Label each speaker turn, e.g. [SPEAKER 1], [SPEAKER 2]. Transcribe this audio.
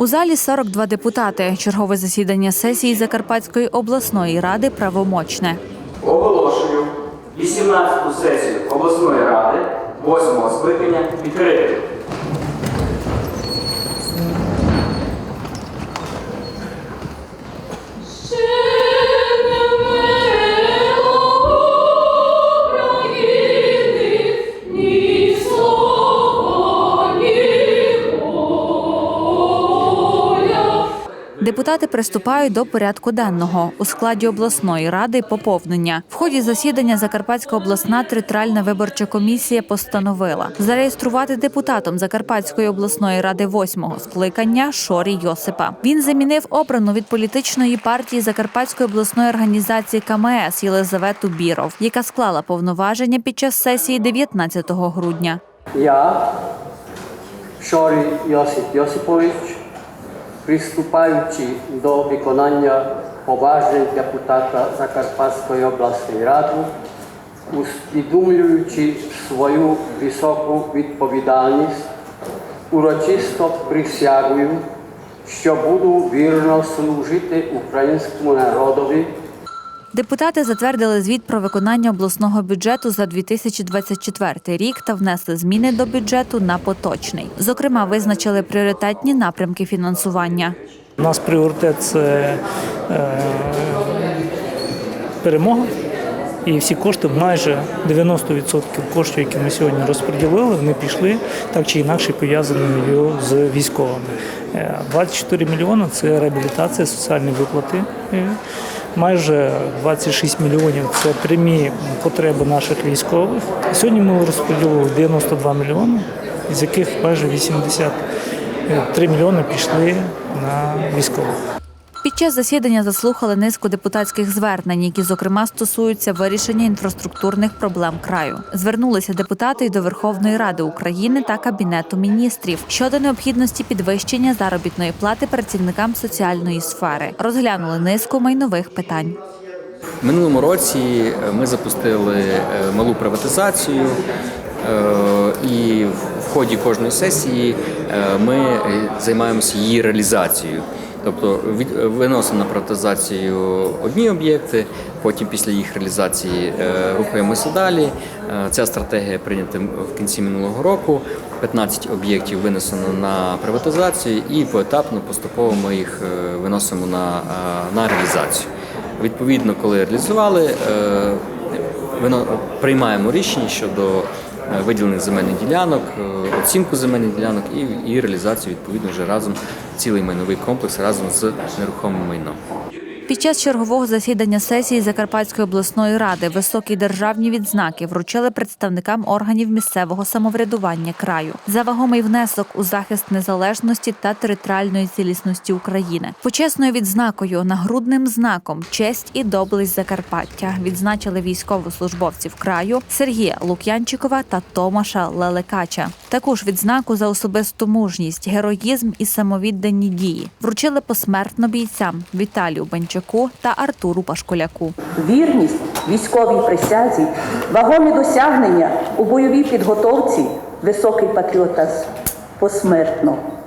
[SPEAKER 1] У залі 42 депутати. Чергове засідання сесії Закарпатської обласної ради правомочне.
[SPEAKER 2] Оголошую 18-ту сесію обласної ради 8-го скликання відкритою.
[SPEAKER 1] Депутати приступають до порядку денного у складі обласної ради поповнення. В ході засідання Закарпатська обласна територіальна виборча комісія постановила зареєструвати депутатом Закарпатської обласної ради восьмого скликання Шорі Йосипа. Він замінив обрану від політичної партії Закарпатської обласної організації КМС Єлизавету Біров, яка склала повноваження під час сесії 19 грудня.
[SPEAKER 3] Я, Шорі Йосип Йосипович, приступаючи до виконання поважень депутата Закарпатської обласної ради, усвідомлюючи свою високу відповідальність, урочисто присягую, що буду вірно служити українському народові.
[SPEAKER 1] Депутати затвердили звіт про виконання обласного бюджету за 2024 рік та внесли зміни до бюджету на поточний. Зокрема, визначили пріоритетні напрямки фінансування.
[SPEAKER 4] У нас пріоритет це е, перемога. І всі кошти, майже 90% коштів, які ми сьогодні розподілили, вони пішли так чи інакше пов'язані з військовими. Е, 24 мільйони це реабілітація, соціальні виплати. Майже 26 мільйонів це прямі потреби наших військових. Сьогодні ми розподілили 92 мільйони, з яких майже 83 мільйони пішли на військових.
[SPEAKER 1] Під час засідання заслухали низку депутатських звернень, які зокрема стосуються вирішення інфраструктурних проблем краю. Звернулися депутати й до Верховної Ради України та Кабінету міністрів щодо необхідності підвищення заробітної плати працівникам соціальної сфери. Розглянули низку майнових питань.
[SPEAKER 5] Минулому році е, ми запустили е, малу приватизацію, е, і в ході кожної сесії ми займаємося її реалізацією. Тобто від- виносимо на приватизацію одні об'єкти, потім після їх реалізації е, рухаємося далі. Е, Ця стратегія прийнята в кінці минулого року. 15 об'єктів винесено на приватизацію і поетапно поступово ми їх е, виносимо на, е, на реалізацію. Відповідно, коли реалізували, е, приймаємо рішення щодо е, виділених земельних ділянок, е, оцінку земельних ділянок і, і реалізацію відповідно вже разом цілий майновий комплекс разом з нерухомим майном.
[SPEAKER 1] Під час чергового засідання сесії Закарпатської обласної ради високі державні відзнаки вручили представникам органів місцевого самоврядування краю за вагомий внесок у захист незалежності та територіальної цілісності України. Почесною відзнакою, нагрудним знаком честь і доблесть Закарпаття відзначили військовослужбовців краю Сергія Лук'янчикова та Томаша Лелекача. Також відзнаку за особисту мужність, героїзм і самовіддані дії вручили посмертно бійцям Віталію Банчаку та Артуру Пашколяку.
[SPEAKER 6] вірність військовій присязі, вагомі досягнення у бойовій підготовці, високий патріотизм посмертно.